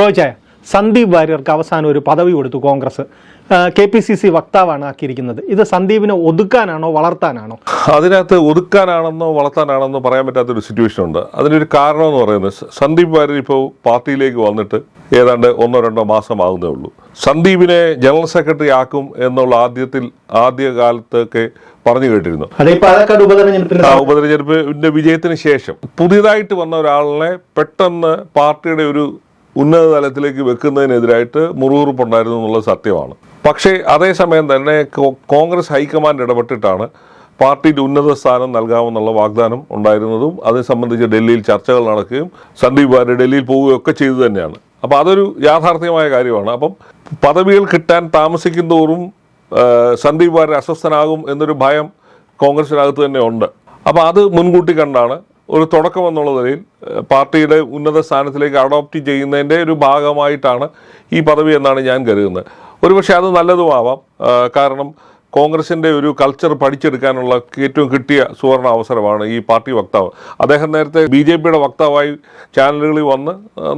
റോജായ സന്ദീപ് വാര്യർക്ക് അവസാനം ഒരു പദവി കൊടുത്തു Congress. K P C C വക്താവാണ് ആക്കിയിരിക്കുന്നത്. ഇത് സന്ദീപിനെ ഒതുക്കാനാണോ വളർത്താനാണോ? അതിനകത്ത് ഒതുക്കാനാണെന്നോ വളർത്താനാണെന്നോ പറയാൻ പറ്റാത്തൊരു സിറ്റുവേഷൻ ഉണ്ട്. അതിനൊരു കാരണം എന്ന് പറയുന്നത് സന്ദീപ് വാര്യർ ഇപ്പോൾ പാർട്ടിയിലേക്ക് വന്നിട്ട് ഏതാണ്ട് ഒന്നോ രണ്ടോ മാസമാകുന്നേ ഉള്ളൂ. സന്ദീപിനെ ജനറൽ സെക്രട്ടറി ആക്കും എന്നുള്ള ആദ്യത്തിൽ ആദ്യ കാലത്തൊക്കെ പറഞ്ഞു കേട്ടിരുന്നു. ഉപതെരഞ്ഞെടുപ്പിന്റെ വിജയത്തിന് ശേഷം പുതിയതായിട്ട് വന്ന ഒരാളിനെ പെട്ടെന്ന് പാർട്ടിയുടെ ഒരു ഉന്നത തലത്തിലേക്ക് വെക്കുന്നതിനെതിരായിട്ട് മുറുകുറുപ്പുണ്ടായിരുന്നു എന്നുള്ളത് സത്യമാണ്. പക്ഷേ അതേസമയം തന്നെ കോൺഗ്രസ് ഹൈക്കമാൻഡ് ഇടപെട്ടിട്ടാണ് പാർട്ടിയുടെ ഉന്നത സ്ഥാനം നൽകാമെന്നുള്ള വാഗ്ദാനം ഉണ്ടായിരുന്നതും അതേ സംബന്ധിച്ച് ഡൽഹിയിൽ ചർച്ചകൾ നടക്കുകയും സന്ദീപ് വാര്യ ഡൽഹിയിൽ പോവുകയൊക്കെ ചെയ്തു തന്നെയാണ്. അപ്പോൾ അതൊരു യാഥാർത്ഥ്യമായ കാര്യമാണ്. അപ്പം പദവികൾ കിട്ടാൻ താമസിക്കുന്നതോറും സന്ദീപ് വാര്യ അസ്വസ്ഥനാകും എന്നൊരു ഭയം കോൺഗ്രസിനകത്ത് തന്നെ ഉണ്ട്. അപ്പോൾ അത് മുൻകൂട്ടി കണ്ടാണ് ഒരു തുടക്കം എന്നുള്ള നിലയിൽ പാർട്ടിയുടെ ഉന്നത സ്ഥാനത്തിലേക്ക് അഡോപ്റ്റ് ചെയ്യുന്നതിന്റെ ഒരു ഭാഗമായിട്ടാണ് ഈ പദവി എന്നാണ് ഞാൻ കരുതുന്നത്. ഒരുപക്ഷെ അത് നല്ലതുമാവാം കാരണം കോൺഗ്രസിന്റെ ഒരു കൾച്ചർ പഠിച്ചെടുക്കാനുള്ള ഏറ്റവും കിട്ടിയ സുവർണ അവസരമാണ് ഈ പാർട്ടി വക്താവ്. അദ്ദേഹം നേരത്തെ ബി ജെ പിയുടെ വക്താവായി ചാനലുകളിൽ വന്ന്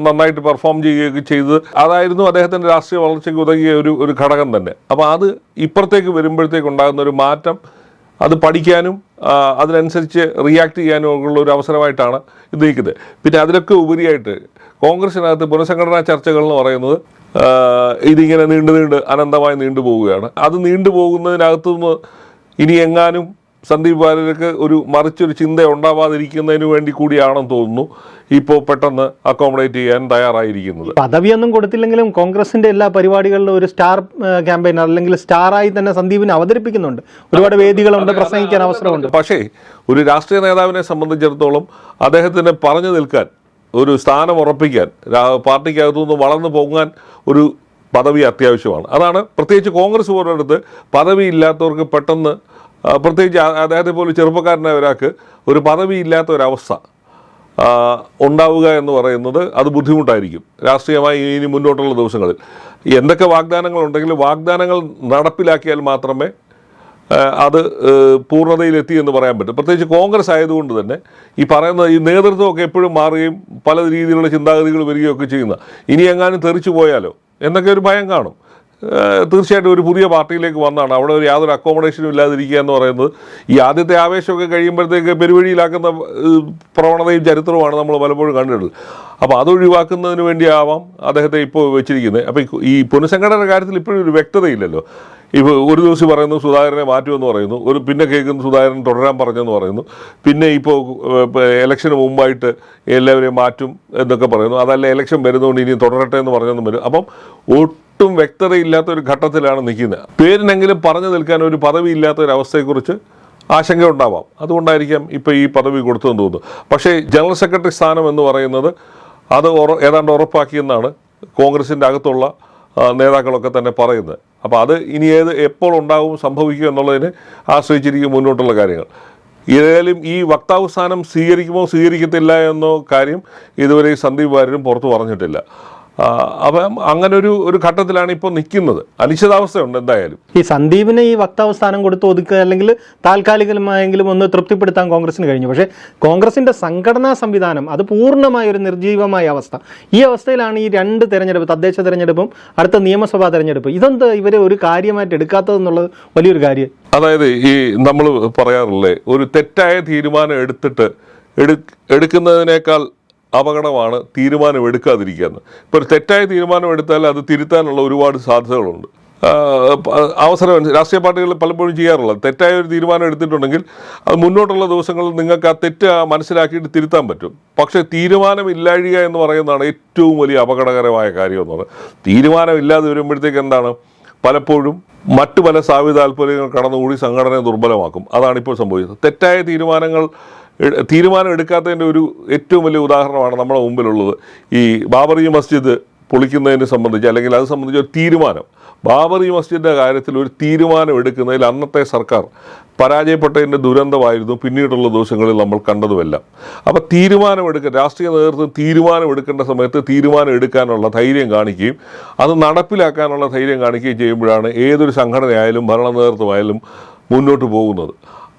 നന്നായിട്ട് പെർഫോം ചെയ്യുകയൊക്കെ ചെയ്തത് അതായിരുന്നു അദ്ദേഹത്തിന്റെ രാഷ്ട്രീയ വളർച്ചയ്ക്ക് ഉതകിയ ഒരു ഒരു ഘടകം തന്നെ. അപ്പോൾ അത് ഇപ്പുറത്തേക്ക് വരുമ്പോഴത്തേക്ക് ഉണ്ടാകുന്ന ഒരു മാറ്റം അത് പഠിക്കാനും അതിനനുസരിച്ച് റിയാക്ട് ചെയ്യാനും ഉള്ള ഒരു അവസരമായിട്ടാണ് ഇത് നിൽക്കുന്നത് പിന്നെ അതിലൊക്കെ ഉപരിയായിട്ട് കോൺഗ്രസിനകത്ത് പുനഃസംഘടനാ ചർച്ചകൾ എന്ന് പറയുന്നത് ഇതിങ്ങനെ നീണ്ടു നീണ്ട് അനന്തമായി നീണ്ടു പോവുകയാണ് അത് നീണ്ടു പോകുന്നതിനകത്തുനിന്ന് ഇനി എങ്ങാനും സന്ദീപ് വാര്യർക്ക് ഒരു മറിച്ചൊരു ചിന്ത ഉണ്ടാവാതിരിക്കുന്നതിന് വേണ്ടി കൂടിയാണെന്ന് തോന്നുന്നു. ഇപ്പോൾ പെട്ടെന്ന് അക്കോമഡേറ്റ് ചെയ്യാൻ തയ്യാറായിരിക്കുന്നത്. പദവിയൊന്നും കൊടുത്തില്ലെങ്കിലും കോൺഗ്രസിന്റെ എല്ലാ പരിപാടികളിലും ഒരു സ്റ്റാർ ക്യാമ്പയിനർ അല്ലെങ്കിൽ സ്റ്റാറായി തന്നെ സന്ദീപിനെ അവതരിപ്പിക്കുന്നുണ്ട്. ഒരുപാട് വേദികളുണ്ട് പ്രസംഗിക്കാൻ അവസരമുണ്ട്. പക്ഷേ ഒരു രാഷ്ട്രീയ നേതാവിനെ സംബന്ധിച്ചിടത്തോളം അദ്ദേഹത്തിന് പറഞ്ഞു നിൽക്കാൻ ഒരു സ്ഥാനം ഉറപ്പിക്കാൻ പാർട്ടിക്കകത്തുനിന്ന് വളർന്നു പോകാൻ ഒരു പദവി അത്യാവശ്യമാണ്. അതാണ് പ്രത്യേകിച്ച് കോൺഗ്രസ് പോലെടുത്ത് പദവി ഇല്ലാത്തവർക്ക് പെട്ടെന്ന് പ്രത്യേകിച്ച് അദ്ദേഹത്തെ പോലെ ചെറുപ്പക്കാരനായ ഒരാൾക്ക് ഒരു പദവി ഇല്ലാത്ത ഒരവസ്ഥ ഉണ്ടാവുക എന്ന് പറയുന്നത് അത് ബുദ്ധിമുട്ടായിരിക്കും. രാഷ്ട്രീയമായി ഇനി മുന്നോട്ടുള്ള ദിവസങ്ങളിൽ. എന്തൊക്കെ വാഗ്ദാനങ്ങൾ ഉണ്ടെങ്കിലും വാഗ്ദാനങ്ങൾ നടപ്പിലാക്കിയാൽ മാത്രമേ അത് പൂർണതയിലെത്തി എന്ന് പറയാൻ പറ്റും. പ്രത്യേകിച്ച് കോൺഗ്രസ് ആയതുകൊണ്ട് തന്നെ ഈ പറയുന്ന ഈ നേതൃത്വമൊക്കെ എപ്പോഴും മാറുകയും പല രീതിയിലുള്ള ചിന്താഗതികൾ വരികയൊക്കെ ചെയ്യുന്ന ഇനി എങ്ങാനും തെറിച്ചു പോയാലോ എന്നൊക്കെ ഒരു ഭയം കാണും. തീർച്ചയായിട്ടും ഒരു പുതിയ പാർട്ടിയിലേക്ക് വന്നാണ്. അവിടെ ഒരു യാതൊരു അക്കോമഡേഷനും ഇല്ലാതിരിക്കുക എന്ന് പറയുന്നത്. ഈ ആദ്യത്തെ ആവേശമൊക്കെ കഴിയുമ്പോഴത്തേക്ക് പെരുവഴിയിലാക്കുന്ന പ്രവണതയും ചരിത്രവുമാണ് നമ്മൾ പലപ്പോഴും കണ്ടിട്ടുള്ളത്. അപ്പോൾ അത് ഒഴിവാക്കുന്നതിന് വേണ്ടിയാവാം അദ്ദേഹത്തെ ഇപ്പോൾ വെച്ചിരിക്കുന്നത്. അപ്പോൾ ഈ പുനഃസംഘടന കാര്യത്തിൽ ഇപ്പോഴും ഒരു വ്യക്തതയില്ലല്ലോ. ഇപ്പോൾ ഒരു ദിവസം പറയുന്നു സുധാകരനെ മാറ്റുമെന്ന് പറയുന്നു. ഒരു പിന്നെ കേൾക്കുന്നു സുധാകരൻ തുടരാൻ പറഞ്ഞെന്ന് പറയുന്നു. പിന്നെ ഇപ്പോൾ ഇലക്ഷന് മുമ്പായിട്ട് എല്ലാവരെയും മാറ്റും എന്നൊക്കെ പറയുന്നു. അതല്ല ഇലക്ഷൻ വരുന്നതുകൊണ്ട് ഇനി തുടരട്ടെ എന്ന് പറഞ്ഞെന്നും വരും. അപ്പം ഒട്ടും വ്യക്തതയില്ലാത്ത ഒരു ഘട്ടത്തിലാണ് നിൽക്കുന്നത്. പേരിനെങ്കിലും പറഞ്ഞു നിൽക്കാൻ ഒരു പദവി ഇല്ലാത്ത ഒരു അവസ്ഥയെക്കുറിച്ച് ആശങ്ക ഉണ്ടാവാം. അതുകൊണ്ടായിരിക്കാം ഇപ്പോൾ ഈ പദവി കൊടുത്തതെന്ന് തോന്നുന്നു പക്ഷേ ജനറൽ സെക്രട്ടറി സ്ഥാനം എന്ന് പറയുന്നത് അത് ഏതാണ്ട് ഉറപ്പാക്കിയെന്നാണ് കോൺഗ്രസിന്റെ അകത്തുള്ള നേതാക്കളൊക്കെ തന്നെ പറയുന്നത്. അപ്പോൾ അത് ഇനി ഏത് എപ്പോൾ ഉണ്ടാവും സംഭവിക്കും എന്നുള്ളതിനെ ആശ്രയിച്ചിരിക്കും മുന്നോട്ടുള്ള കാര്യങ്ങൾ. ഏതായാലും ഈ വക്താവ് സ്ഥാനം സ്വീകരിക്കുമോ സ്വീകരിക്കത്തില്ല എന്നോ കാര്യം ഇതുവരെ സന്ദീപ് വാര്യരും പുറത്തു പറഞ്ഞിട്ടില്ല. അപ്പം അങ്ങനെ ഒരു ഒരു ഘട്ടത്തിലാണ് ഇപ്പോൾ നിൽക്കുന്നത്. അനിശ്ചിതാവസ്ഥയുണ്ട് എന്തായാലും. ഈ സന്ദീപിന് ഈ വക്താവ് സ്ഥാനം കൊടുത്ത് ഒതുക്കുക അല്ലെങ്കിൽ താൽക്കാലികമായെങ്കിലും ഒന്ന് തൃപ്തിപ്പെടുത്താൻ കോൺഗ്രസിന് കഴിഞ്ഞു. പക്ഷേ കോൺഗ്രസിന്റെ സംഘടനാ സംവിധാനം അത് പൂർണമായ ഒരു നിർജീവമായ അവസ്ഥ. ഈ അവസ്ഥയിലാണ് ഈ രണ്ട് തെരഞ്ഞെടുപ്പ് തദ്ദേശ തെരഞ്ഞെടുപ്പും അടുത്ത നിയമസഭാ തെരഞ്ഞെടുപ്പ്. ഇതെന്ത് ഇവരെ ഒരു കാര്യമായിട്ട് എടുക്കാത്തതെന്നുള്ളത് വലിയൊരു കാര്യം? അതായത് ഈ നമ്മൾ പറയാറില്ലേ ഒരു തെറ്റായ തീരുമാനം എടുത്തിട്ട് എടുക്കുന്നതിനേക്കാൾ അപകടമാണ് തീരുമാനം എടുക്കാതിരിക്കുക എന്ന് ഇപ്പോൾ ഒരു തെറ്റായ തീരുമാനം എടുത്താൽ അത് തിരുത്താനുള്ള ഒരുപാട് സാധ്യതകളുണ്ട്. അവസരം രാഷ്ട്രീയ പാർട്ടികൾ പലപ്പോഴും ചെയ്യാറുള്ളത് തെറ്റായ ഒരു തീരുമാനം എടുത്തിട്ടുണ്ടെങ്കിൽ അത് മുന്നോട്ടുള്ള ദിവസങ്ങളിൽ നിങ്ങൾക്ക് ആ തെറ്റ് മനസ്സിലാക്കിയിട്ട് തിരുത്താൻ പറ്റും. പക്ഷേ തീരുമാനം ഇല്ലാഴിക എന്ന് പറയുന്നതാണ് ഏറ്റവും വലിയ അപകടകരമായ കാര്യം എന്ന് പറയുന്നത്. തീരുമാനം ഇല്ലാതെ വരുമ്പോഴത്തേക്ക് എന്താണ്? പലപ്പോഴും മറ്റു പല സാവി താല്പര്യങ്ങൾ കടന്നുകൂടി സംഘടനയെ ദുർബലമാക്കും. അതാണ് ഇപ്പോൾ സംഭവിച്ചത്. തെറ്റായ തീരുമാനങ്ങൾ തീരുമാനം എടുക്കാത്തതിന്റെ ഒരു ഏറ്റവും വലിയ ഉദാഹരണമാണ് നമ്മുടെ മുമ്പിലുള്ളത്. ഈ ബാബറി മസ്ജിദ് പൊളിക്കുന്നതിനെ സംബന്ധിച്ച് അല്ലെങ്കിൽ അത് സംബന്ധിച്ച് ഒരു തീരുമാനം. ബാബറി മസ്ജിദിന്റെ കാര്യത്തിൽ ഒരു തീരുമാനം എടുക്കുന്നതിൽ അന്നത്തെ സർക്കാർ പരാജയപ്പെട്ടതിന്റെ ദുരന്തമായിരുന്നു. പിന്നീടുള്ള ദിവസങ്ങളിൽ നമ്മൾ കണ്ടതുമെല്ലാം. അപ്പോൾ തീരുമാനമെടുക്കുക രാഷ്ട്രീയ നേതൃത്വം തീരുമാനമെടുക്കേണ്ട സമയത്ത് തീരുമാനം എടുക്കാനുള്ള ധൈര്യം കാണിക്കുകയും അത് നടപ്പിലാക്കാനുള്ള ധൈര്യം കാണിക്കുകയും ചെയ്യുമ്പോഴാണ് ഏതൊരു സംഘടനയായാലും ഭരണ നേതൃത്വമായാലും മുന്നോട്ട് പോകുന്നത്.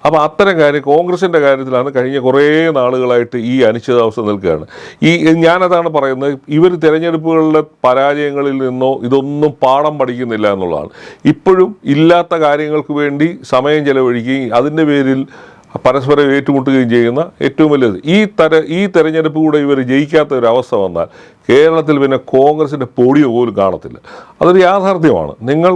അപ്പോൾ അത്തരം കാര്യം കോൺഗ്രസിന്റെ കാര്യത്തിലാണ് കഴിഞ്ഞ കുറേ നാളുകളായിട്ട് ഈ അനിശ്ചിതാവസ്ഥ നിൽക്കുകയാണ്. ഈ ഞാനതാണ് പറയുന്നത് ഇവർ തിരഞ്ഞെടുപ്പുകളിലെ പരാജയങ്ങളിൽ നിന്നോ ഇതൊന്നും പാഠം പഠിക്കുന്നില്ല എന്നുള്ളതാണ്. ഇപ്പോഴും ഇല്ലാത്ത കാര്യങ്ങൾക്ക് വേണ്ടി സമയം ചെലവഴിക്കുകയും അതിന്റെ പേരിൽ പരസ്പരം ഏറ്റുമുട്ടുകയും ചെയ്യുന്ന ഏറ്റവും വലിയത് ഈ തര ഈ തെരഞ്ഞെടുപ്പ് കൂടെ ഇവർ ജയിക്കാത്ത ഒരു അവസ്ഥ വന്നാൽ കേരളത്തിൽ പിന്നെ കോൺഗ്രസിന്റെ പൊടിയോ പോലും കാണത്തില്ല. അതൊരു യാഥാർത്ഥ്യമാണ്. നിങ്ങൾ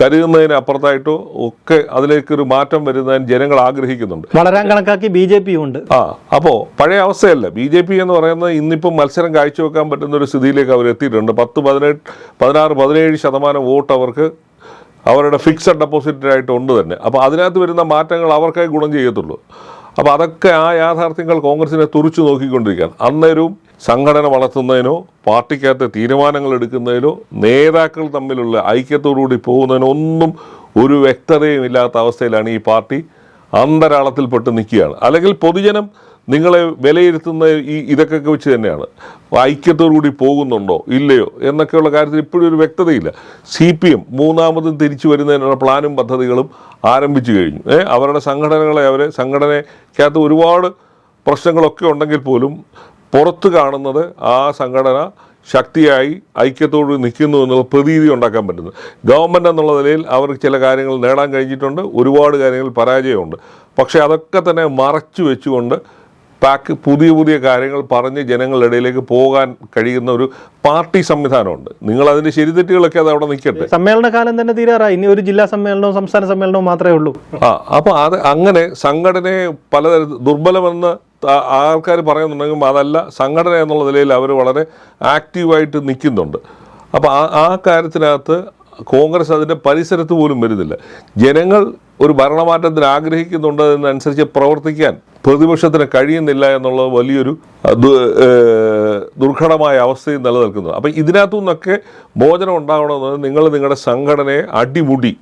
കരുതുന്നതിന് അപ്പുറത്തായിട്ടോ ഒക്കെ അതിലേക്കൊരു മാറ്റം വരുന്നതിന് ജനങ്ങൾ ആഗ്രഹിക്കുന്നുണ്ട്. വളരാൻ കണക്കാക്കി ബി ജെ പിയും ഉണ്ട്. ആ അപ്പോൾ പഴയ അവസ്ഥയല്ല. ബി ജെ പി എന്ന് പറയുന്നത് ഇന്നിപ്പം മത്സരം കാഴ്ചവെക്കാൻ പറ്റുന്ന ഒരു സ്ഥിതിയിലേക്ക് അവർ എത്തിയിട്ടുണ്ട്. പത്ത് പതിനെട്ട് പതിനാറ് പതിനേഴ് ശതമാനം വോട്ട് അവർക്ക് അവരുടെ ഫിക്സഡ് ഡെപ്പോസിറ്റായിട്ട് ഉണ്ട് തന്നെ. അപ്പോൾ അതിനകത്ത് വരുന്ന മാറ്റങ്ങൾ അവർക്കേ ഗുണം ചെയ്യത്തുള്ളൂ. അപ്പോൾ അതൊക്കെ ആ യാഥാർത്ഥ്യങ്ങൾ കോൺഗ്രസിനെ തുറിച്ചു നോക്കിക്കൊണ്ടിരിക്കുകയാണ്. അന്നേരവും സംഘടന വളർത്തുന്നതിനോ പാർട്ടിക്കകത്ത് തീരുമാനങ്ങൾ എടുക്കുന്നതിനോ നേതാക്കൾ തമ്മിലുള്ള ഐക്യത്തോടുകൂടി പോകുന്നതിനോ ഒന്നും ഒരു വ്യക്തതയും ഇല്ലാത്ത അവസ്ഥയിലാണ് ഈ പാർട്ടി അന്തരാളത്തിൽപ്പെട്ട് നിൽക്കുകയാണ്. അല്ലെങ്കിൽ പൊതുജനം നിങ്ങളെ വിലയിരുത്തുന്ന ഈ ഇതൊക്കെ വെച്ച് തന്നെയാണ്. ഐക്യത്തോടുകൂടി പോകുന്നുണ്ടോ? ഇല്ലയോ? എന്നൊക്കെയുള്ള കാര്യത്തിൽ ഇപ്പോഴും ഒരു വ്യക്തതയില്ല. സി പി എം മൂന്നാമതും തിരിച്ചു വരുന്നതിനുള്ള പ്ലാനും പദ്ധതികളും ആരംഭിച്ചു കഴിഞ്ഞു. അവരുടെ സംഘടനകളെ അവരെ സംഘടനയ്ക്കകത്ത് ഒരുപാട് പ്രശ്നങ്ങളൊക്കെ ഉണ്ടെങ്കിൽ പോലും പുറത്ത് കാണുന്നത് ആ സംഘടന ശക്തിയായി ഐക്യത്തോട് നിൽക്കുന്നു എന്നുള്ള പ്രതീതി ഉണ്ടാക്കാൻ പറ്റുന്നു. ഗവൺമെന്റ് എന്നുള്ള നിലയിൽ അവർക്ക് ചില കാര്യങ്ങൾ നേടാൻ കഴിഞ്ഞിട്ടുണ്ട്. ഒരുപാട് കാര്യങ്ങൾ പരാജയമുണ്ട്. പക്ഷേ അതൊക്കെ തന്നെ മറച്ചു വെച്ചുകൊണ്ട് പാക്ക് പുതിയ പുതിയ കാര്യങ്ങൾ പറഞ്ഞ് ജനങ്ങളുടെ ഇടയിലേക്ക് പോകാൻ കഴിയുന്ന ഒരു പാർട്ടി സംവിധാനമുണ്ട്. നിങ്ങൾ അതിന്റെ ശരിതെറ്റുകളൊക്കെ അത് അവിടെ നിൽക്കട്ടെ. സമ്മേളന കാലം തന്നെ തീരാറായി. ഇനി ഒരു ജില്ലാ സമ്മേളനവും സംസ്ഥാന സമ്മേളനവും മാത്രമേ ഉള്ളൂ. ആ അപ്പോൾ അത് അങ്ങനെ സംഘടനയെ പലതരത്തിൽ ദുർബലമെന്ന് ആൾക്കാർ പറയുന്നുണ്ടെങ്കിലും അതല്ല സംഘടന എന്നുള്ള നിലയിൽ അവർ വളരെ ആക്റ്റീവായിട്ട് നിൽക്കുന്നുണ്ട്. അപ്പോൾ ആ ആ കാര്യത്തിനകത്ത് കോൺഗ്രസ് അതിന്റെ പരിസരത്ത് പോലും വരുന്നില്ല. ജനങ്ങൾ ഒരു ഭരണമാറ്റത്തിന് ആഗ്രഹിക്കുന്നുണ്ട് എന്നനുസരിച്ച് പ്രവർത്തിക്കാൻ പ്രതിപക്ഷത്തിന് കഴിയുന്നില്ല എന്നുള്ളത് വലിയൊരു ദുർഘടമായ അവസ്ഥയിൽ നിലനിൽക്കുന്നത് അപ്പോൾ ഇതിനകത്തു നിന്നൊക്കെ മോചനം ഉണ്ടാവണമെന്ന് നിങ്ങൾ നിങ്ങളുടെ സംഘടനയെ അടിമുടി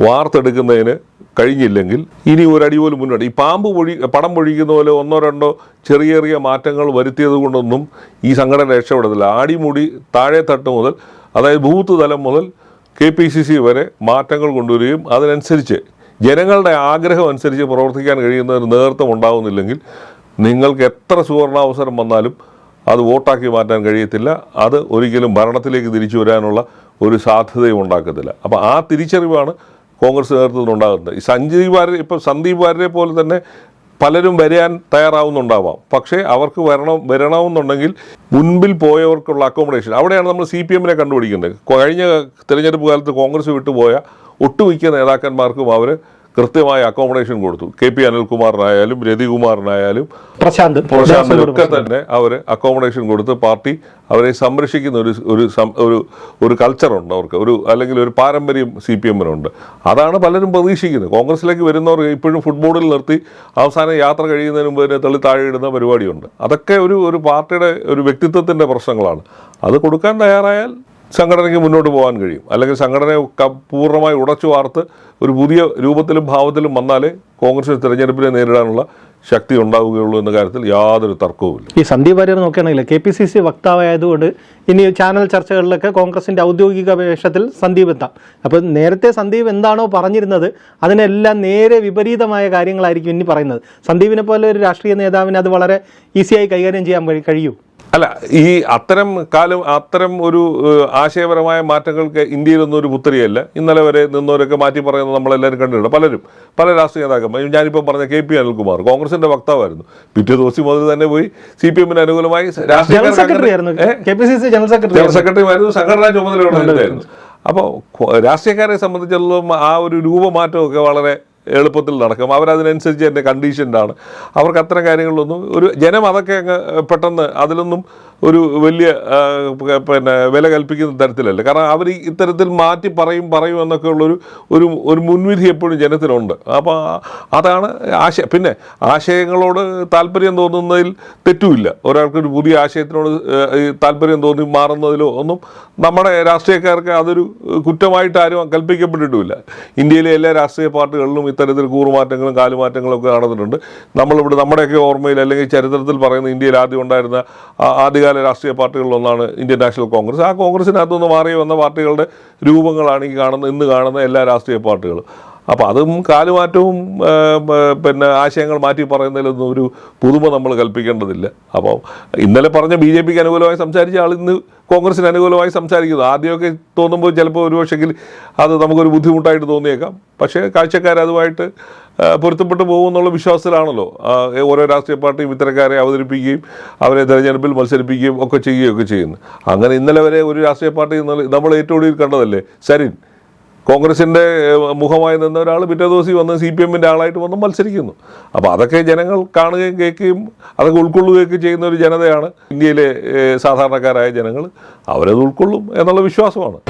വാർത്തെടുക്കുന്നതിന് കഴിഞ്ഞില്ലെങ്കിൽ ഇനി ഒരു അടി പോലും മുന്നോട്ട്. ഈ പാമ്പ് പൊഴി പടം പൊഴിക്കുന്ന പോലെ ഒന്നോ രണ്ടോ ചെറിയ ചെറിയ മാറ്റങ്ങൾ വരുത്തിയത് കൊണ്ടൊന്നും ഈ സംഘടന രക്ഷപ്പെടത്തില്ല. ആടിമുടി താഴെ തട്ട് മുതൽ അതായത് ബൂത്ത് തലം മുതൽ കെ പി സി സി വരെ മാറ്റങ്ങൾ കൊണ്ടുവരികയും അതിനനുസരിച്ച് ജനങ്ങളുടെ ആഗ്രഹം അനുസരിച്ച് പ്രവർത്തിക്കാൻ കഴിയുന്ന ഒരു നേതൃത്വം ഉണ്ടാകുന്നില്ലെങ്കിൽ നിങ്ങൾക്ക് എത്ര സുവർണാവസരം വന്നാലും അത് വോട്ടാക്കി മാറ്റാൻ കഴിയത്തില്ല. അത് ഒരിക്കലും ഭരണത്തിലേക്ക് തിരിച്ചു വരാനുള്ള ഒരു സാധ്യതയും ഉണ്ടാക്കത്തില്ല. അപ്പോൾ ആ തിരിച്ചറിവാണ് കോൺഗ്രസ് നേതൃത്വത്തിൽ ഉണ്ടാകുന്നത് ഈ സഞ്ജീവ് വാര്യർ ഇപ്പോൾ സന്ദീപ് വാര്യരെ പോലെ തന്നെ പലരും വരാൻ തയ്യാറാവുന്നുണ്ടാവാം. പക്ഷേ അവർക്ക് വരണം വരണമെന്നുണ്ടെങ്കിൽ മുൻപിൽ പോയവർക്കുള്ള അക്കോമഡേഷൻ അവിടെയാണ് നമ്മൾ സി പി എമ്മിനെ കണ്ടുപിടിക്കുന്നത്. കഴിഞ്ഞ തിരഞ്ഞെടുപ്പ് കാലത്ത് കോൺഗ്രസ് വിട്ടുപോയ ഒട്ടുമിക്ക നേതാക്കന്മാർക്കും അവർ കൃത്യമായ അക്കോമഡേഷൻ കൊടുത്തു. കെ പി അനിൽകുമാറിനായാലും രതികുമാറിനായാലും പ്രശാന്ത് പ്രശാന്തിനൊക്കെ തന്നെ അവർ അക്കോമഡേഷൻ കൊടുത്ത് പാർട്ടി അവരെ സംരക്ഷിക്കുന്ന ഒരു ഒരു ഒരു ഒരു കൾച്ചറുണ്ട് അവർക്ക്. ഒരു അല്ലെങ്കിൽ ഒരു പാരമ്പര്യം സി പി എമ്മിനുണ്ട് അതാണ് പലരും പ്രതീക്ഷിക്കുന്നത്. കോൺഗ്രസിലേക്ക് വരുന്നവർ ഇപ്പോഴും ഫുട്ബോളിൽ നിർത്തി അവസാനം യാത്ര കഴിയുന്നതിന് മുമ്പ് തന്നെ തള്ളി താഴെ ഇടുന്ന പരിപാടിയുണ്ട്. അതൊക്കെ ഒരു ഒരു പാർട്ടിയുടെ ഒരു വ്യക്തിത്വത്തിന്റെ പ്രശ്നങ്ങളാണ്. അത് കൊടുക്കാൻ തയ്യാറായാൽ സംഘടനയ്ക്ക് മുന്നോട്ട് പോകാൻ കഴിയും. അല്ലെങ്കിൽ സംഘടനയെ പൂർണമായി ഉടച്ചു വാർത്ത് ഒരു പുതിയ രൂപത്തിലും ഭാവത്തിലും വന്നാലേ കോൺഗ്രസ് തിരഞ്ഞെടുപ്പിനെ നേരിടാനുള്ള ശക്തി ഉണ്ടാവുകയുള്ളൂ എന്ന കാര്യത്തിൽ യാതൊരു തർക്കവുമില്ല. ഈ സന്ദീപ് വാര്യർ നോക്കുകയാണെങ്കിൽ കെ പി സി സി വക്താവായതുകൊണ്ട് ഇനി ചാനൽ ചർച്ചകളിലൊക്കെ കോൺഗ്രസിന്റെ ഔദ്യോഗിക വേഷത്തിൽ സന്ദീപ് എത്താം. അപ്പോൾ നേരത്തെ സന്ദീപ് എന്താണോ പറഞ്ഞിരുന്നത് അതിനെല്ലാം നേരെ വിപരീതമായ കാര്യങ്ങളായിരിക്കും ഇനി പറയുന്നത്. സന്ദീപിനെ പോലെ ഒരു രാഷ്ട്രീയ നേതാവിന് അത് വളരെ ഈസിയായി കൈകാര്യം ചെയ്യാൻ കഴിയും കഴിയൂ. അല്ല ഈ അത്തരം കാലം അത്തരം ഒരു ആശയപരമായ മാറ്റങ്ങൾക്ക് ഇന്ത്യയിലൊന്നും ഒരു പുത്തരിയല്ല. ഇന്നലെ വരെ നിന്നവരൊക്കെ മാറ്റി പറയുന്നത് നമ്മളെല്ലാവരും കണ്ടിട്ടുണ്ട്. പലരും പല രാഷ്ട്രീയ നേതാക്കന്മാർ ഞാനിപ്പോൾ പറഞ്ഞ കെ പി അനിൽകുമാർ കോൺഗ്രസിന്റെ വക്താവായിരുന്നു. പിറ്റേ ദിവസം മുതൽ തന്നെ പോയി സി പി എമ്മിന് അനുകൂലമായി ജനറൽ സെക്രട്ടറിയായിരുന്നു സംഘടനാ ചുമതലയുള്ള ഇതായിരുന്നു അപ്പോൾ രാഷ്ട്രീയക്കാരെ സംബന്ധിച്ചിടത്തോളം ആ ഒരു രൂപമാറ്റമൊക്കെ വളരെ എളുപ്പത്തിൽ നടക്കും. അവരതിനനുസരിച്ച് എന്റെ കണ്ടീഷൻഡാണ് അവർക്ക് അത്തരം കാര്യങ്ങളിലൊന്നും ഒരു ജനം അതൊക്കെ അങ്ങ് പെട്ടെന്ന് അതിലൊന്നും ഒരു വലിയ പിന്നെ വില കൽപ്പിക്കുന്ന തരത്തിലല്ല. കാരണം അവർ ഇത്തരത്തിൽ മാറ്റി പറയും പറയും എന്നൊക്കെ ഉള്ളൊരു ഒരു ഒരു മുൻവിധി എപ്പോഴും ജനത്തിനുണ്ട് അപ്പോൾ അതാണ് ആശയം. പിന്നെ ആശയങ്ങളോട് താല്പര്യം തോന്നുന്നതിൽ തെറ്റുമില്ല. ഒരാൾക്കൊരു പുതിയ ആശയത്തിനോട് താല്പര്യം തോന്നി മാറുന്നതിലോ ഒന്നും നമ്മുടെ രാഷ്ട്രീയക്കാർക്ക് അതൊരു കുറ്റമായിട്ട് ആരും കൽപ്പിക്കപ്പെട്ടിട്ടുമില്ല. ഇന്ത്യയിലെ എല്ലാ രാഷ്ട്രീയ പാർട്ടികളിലും ഇത്തരത്തിൽ കൂറുമാറ്റങ്ങളും കാലുമാറ്റങ്ങളും ഒക്കെ നടന്നിട്ടുണ്ട്. നമ്മളിവിടെ നമ്മുടെയൊക്കെ ഓർമ്മയിൽ അല്ലെങ്കിൽ ചരിത്രത്തിൽ പറയുന്ന ഇന്ത്യയിൽ ആദ്യം ഉണ്ടായിരുന്ന ആ- ആദ്യകാല രാഷ്ട്രീയ പാർട്ടികളിലൊന്നാണ് ഇന്ത്യൻ നാഷണൽ കോൺഗ്രസ്. ആ കോൺഗ്രസിനകത്തുനിന്ന് മാറി വന്ന പാർട്ടികളുടെ രൂപങ്ങളാണ് ഈ കാണുന്ന ഇന്ന് കാണുന്ന എല്ലാ രാഷ്ട്രീയ പാർട്ടികളും. അപ്പോൾ അതും കാലുമാറ്റവും പിന്നെ ആശയങ്ങൾ മാറ്റി പറയുന്നതിലൊന്നും ഒരു പുതുമ നമ്മൾ കൽപ്പിക്കേണ്ടതില്ല. അപ്പോൾ ഇന്നലെ പറഞ്ഞ ബി ജെ പിക്ക് അനുകൂലമായി സംസാരിച്ച ആൾ ഇന്ന് കോൺഗ്രസിന് അനുകൂലമായി സംസാരിക്കുന്നത്. ആദ്യമൊക്കെ തോന്നുമ്പോൾ ചിലപ്പോൾ ഒരു പക്ഷെങ്കിൽ അത് നമുക്കൊരു ബുദ്ധിമുട്ടായിട്ട് തോന്നിയേക്കാം. പക്ഷേ ആ, പൊരുത്തപ്പെട്ടു പോകുമെന്നുള്ള വിശ്വാസത്തിലാണല്ലോ. ഓരോ രാഷ്ട്രീയ പാർട്ടിയും ഇത്തരക്കാരെ അവതരിപ്പിക്കുകയും അവരെ തെരഞ്ഞെടുപ്പിൽ മത്സരിപ്പിക്കുകയും ഒക്കെ ചെയ്യുകയൊക്കെ ചെയ്യുന്നു അങ്ങനെ ഇന്നലെ വരെ ഒരു രാഷ്ട്രീയ പാർട്ടി നമ്മൾ ഏറ്റവും ഒടുവിൽ കണ്ടതല്ലേ? സരിൻ. കോൺഗ്രസിന്റെ മുഖമായി നിന്ന ഒരാൾ പിറ്റേ ദിവസം വന്ന് സി പി എമ്മിന്റെ ആളായിട്ട് വന്ന് മത്സരിക്കുന്നു. അപ്പോൾ അതൊക്കെ ജനങ്ങൾ കാണുകയും കേൾക്കുകയും അതൊക്കെ ഉൾക്കൊള്ളുകയൊക്കെ ചെയ്യുന്ന ഒരു ജനതയാണ് ഇന്ത്യയിലെ സാധാരണക്കാരായ ജനങ്ങൾ അവരത് ഉൾക്കൊള്ളും എന്നുള്ള വിശ്വാസമാണ്.